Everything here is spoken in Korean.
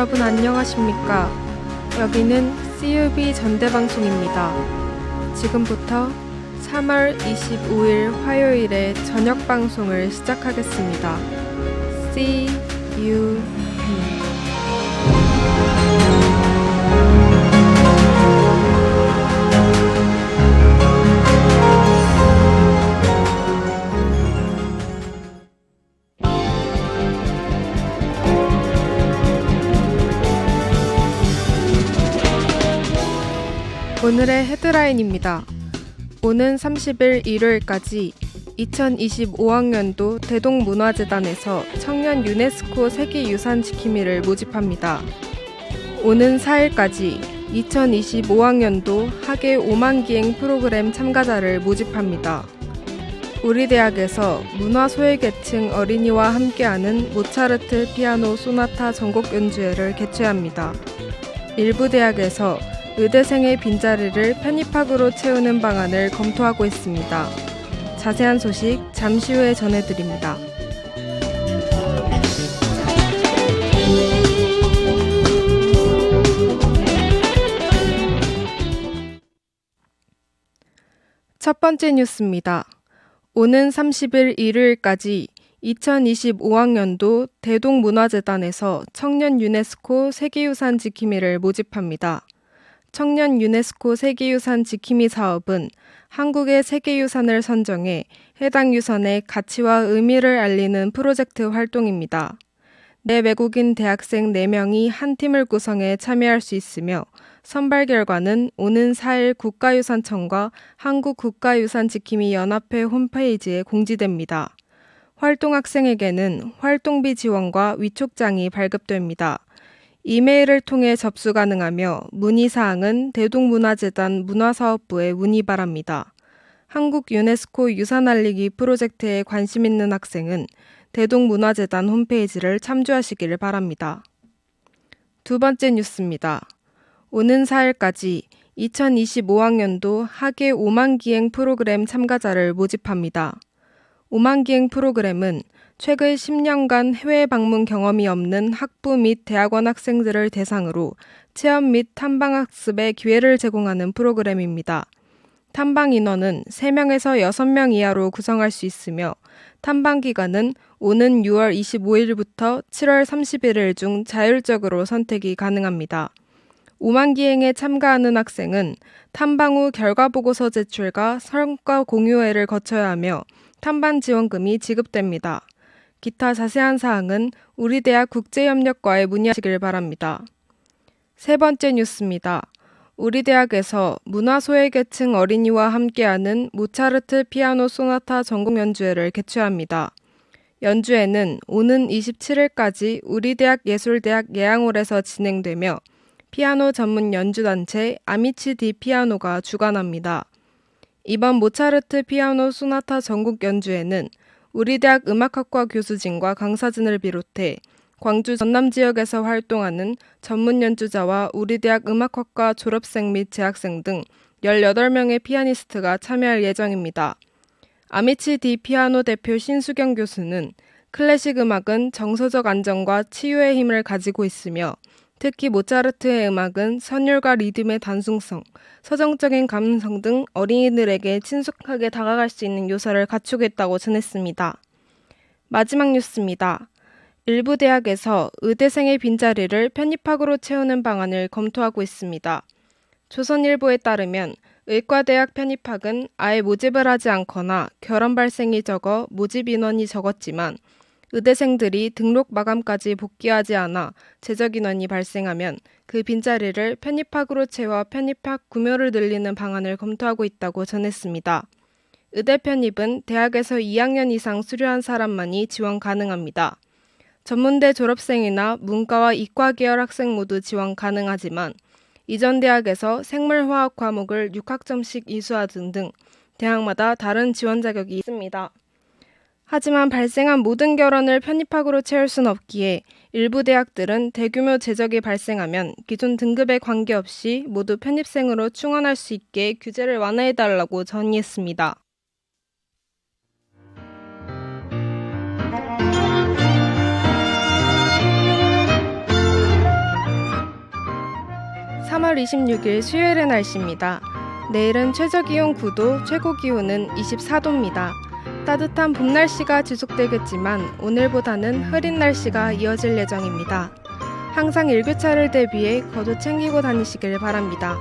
여러분 안녕하십니까? 여기는 CUB 전대방송입니다. 지금부터 3월 25일 화요일에 저녁 방송을 시작하겠습니다. CUB 오늘의 헤드라인입니다. 오는 30일 일요일까지 2025학년도 대동문화재단에서 청년 유네스코 세계유산 지킴이를 모집합니다. 오는 4일까지 2025학년도 학예 5만 기행 프로그램 참가자를 모집합니다. 우리 대학에서 문화 소외계층 어린이와 함께하는 모차르트 피아노 소나타 전곡 연주회를 개최합니다. 일부 대학에서 의대생의 빈자리를 편입학으로 채우는 방안을 검토하고 있습니다. 자세한 소식 잠시 후에 전해드립니다. 첫 번째 뉴스입니다. 오는 30일 일요일까지 2025학년도 대동문화재단에서 청년 유네스코 세계유산 지킴이를 모집합니다. 청년 유네스코 세계유산 지킴이 사업은 한국의 세계유산을 선정해 해당 유산의 가치와 의미를 알리는 프로젝트 활동입니다. 내 외국인 대학생 4명이 한 팀을 구성해 참여할 수 있으며 선발 결과는 오는 4일 국가유산청과 한국국가유산지킴이 연합회 홈페이지에 공지됩니다. 활동 학생에게는 활동비 지원과 위촉장이 발급됩니다. 이메일을 통해 접수 가능하며 문의사항은 대동문화재단 문화사업부에 문의 바랍니다. 한국 유네스코 유산 알리기 프로젝트에 관심 있는 학생은 대동문화재단 홈페이지를 참조하시기를 바랍니다. 두 번째 뉴스입니다. 오는 4일까지 2025학년도 학예 5만 기행 프로그램 참가자를 모집합니다. 5만 기행 프로그램은 최근 10년간 해외 방문 경험이 없는 학부 및 대학원 학생들을 대상으로 체험 및 탐방 학습의 기회를 제공하는 프로그램입니다. 탐방 인원은 3명에서 6명 이하로 구성할 수 있으며 탐방 기간은 오는 6월 25일부터 7월 31일 중 자율적으로 선택이 가능합니다. 5만 기행에 참가하는 학생은 탐방 후 결과 보고서 제출과 성과 공유회를 거쳐야 하며 탐방 지원금이 지급됩니다. 기타 자세한 사항은 우리 대학 국제협력과에 문의하시길 바랍니다. 세 번째 뉴스입니다. 우리 대학에서 문화소외계층 어린이와 함께하는 모차르트 피아노 소나타 전공 연주회를 개최합니다. 연주회는 오는 27일까지 우리 대학 예술대학 예양홀에서 진행되며 피아노 전문 연주단체 아미치 디 피아노가 주관합니다. 이번 모차르트 피아노 소나타 전국 연주회는 우리 대학 음악학과 교수진과 강사진을 비롯해 광주 전남 지역에서 활동하는 전문 연주자와 우리 대학 음악학과 졸업생 및 재학생 등 18명의 피아니스트가 참여할 예정입니다. 아미치 디 피아노 대표 신수경 교수는 클래식 음악은 정서적 안정과 치유의 힘을 가지고 있으며 특히 모차르트의 음악은 선율과 리듬의 단순성, 서정적인 감성 등 어린이들에게 친숙하게 다가갈 수 있는 요소를 갖추고 있다고 전했습니다. 마지막 뉴스입니다. 일부 대학에서 의대생의 빈자리를 편입학으로 채우는 방안을 검토하고 있습니다. 조선일보에 따르면 의과대학 편입학은 아예 모집을 하지 않거나 결함 발생이 적어 모집 인원이 적었지만 의대생들이 등록 마감까지 복귀하지 않아 재적 인원이 발생하면 그 빈자리를 편입학으로 채워 편입학 구묘를 늘리는 방안을 검토하고 있다고 전했습니다. 의대 편입은 대학에서 2학년 이상 수료한 사람만이 지원 가능합니다. 전문대 졸업생이나 문과와 이과 계열 학생 모두 지원 가능하지만 이전 대학에서 생물화학 과목을 6학점씩 이수하등 등 대학마다 다른 지원 자격이 있습니다. 하지만 발생한 모든 결혼을 편입학으로 채울 순 없기에 일부 대학들은 대규모 제적이 발생하면 기존 등급에 관계없이 모두 편입생으로 충원할 수 있게 규제를 완화해달라고 전의했습니다. 3월 26일 수요일의 날씨입니다. 내일은 최저 기온 9도, 최고 기온은 24도입니다. 따뜻한 봄 날씨가 지속되겠지만 오늘보다는 흐린 날씨가 이어질 예정입니다. 항상 일교차를 대비해 겉옷 챙기고 다니시길 바랍니다.